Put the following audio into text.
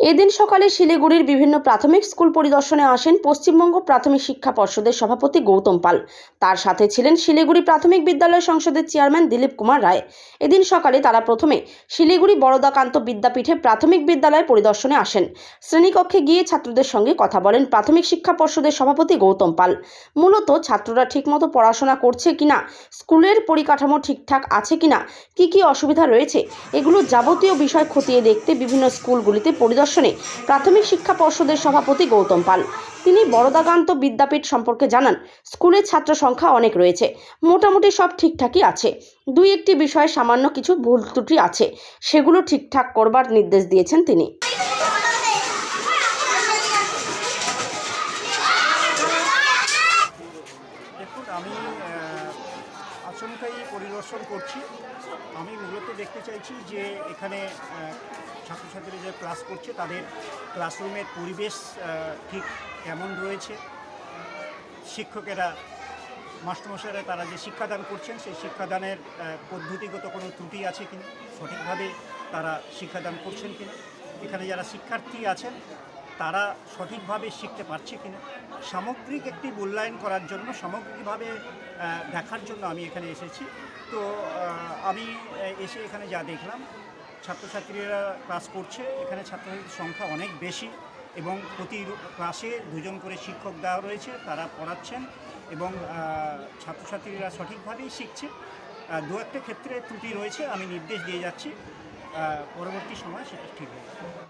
এদিন সকালে শিলিগুড়ির বিভিন্ন প্রাথমিক স্কুল পরিদর্শনে আসেন পশ্চিমবঙ্গ প্রাথমিক শিক্ষা পর্ষদের সভাপতি গৌতম পাল। তার সাথে ছিলেন শিলিগুড়ি প্রাথমিক বিদ্যালয় সংসদের চেয়ারম্যান দিলীপ কুমার রায়। এদিন সকালে তারা প্রথমে শিলিগুড়ি বরদাকান্ত বিদ্যাপীঠে প্রাথমিক বিদ্যালয় পরিদর্শনে আসেন। শ্রেণীকক্ষে গিয়ে ছাত্রদের সঙ্গে কথা বলেন প্রাথমিক শিক্ষা পর্ষদের সভাপতি গৌতম পাল। মূলত ছাত্ররা ঠিকমতো পড়াশোনা করছে কিনা, স্কুলের পরিকাঠামো ঠিকঠাক আছে কিনা, কি কি অসুবিধা রয়েছে, এগুলো যাবতীয় বিষয় খতিয়ে দেখতে বিভিন্ন স্কুলগুলিতে পরিদর্শনে প্রাথমিক শিক্ষা পর্ষদের সভাপতি গৌতম পাল। তিনি বরদাকান্ত বিদ্যাপীঠ সম্পর্কে জানান স্কুলের ছাত্র সংখ্যা অনেক রয়েছে। মোটামুটি সব ঠিকঠাকই আছে। দুই একটি বিষয়ে সামান্য কিছু ভুল ত্রুটি আছে। সেগুলো ঠিকঠাক করবার নির্দেশ দিয়েছেন তিনি। আমি আচমকাই পরিদর্শন করছি। আমি মূলত দেখতে চাইছি যে এখানে আহ, ছাত্রছাত্রীরা যে ক্লাস করছে তাদের ক্লাসরুমের পরিবেশ ঠিক কেমন রয়েছে? শিক্ষকেরা মাস্টারমশাইরা তারা যে শিক্ষাদান করছেন সেই শিক্ষাদানের পদ্ধতিগত কোনো ত্রুটি আছে কিনা? সঠিকভাবে তারা শিক্ষাদান করছেন কিনা? এখানে যারা শিক্ষার্থী আছেন তারা সঠিকভাবে শিখতে পারছে কিনা। সামগ্রিক একটি মূল্যায়ন করার জন্য, সামগ্রিকভাবে দেখার জন্য আমি এখানে এসেছি। তো আমি এসে এখানে যা দেখলাম, ছাত্রছাত্রীরা ক্লাস করছে। এখানে ছাত্রছাত্রীর সংখ্যা অনেক বেশি এবং প্রতি ক্লাসে দুজন করে শিক্ষক দেওয়া রয়েছে, তারা পড়াচ্ছেন এবং ছাত্রছাত্রীরা সঠিকভাবেই শিখছে। দু একটা ক্ষেত্রে ত্রুটি রয়েছে, আমি নির্দেশ দিয়ে যাচ্ছি। পরবর্তী সময় সেটা ঠিক হবে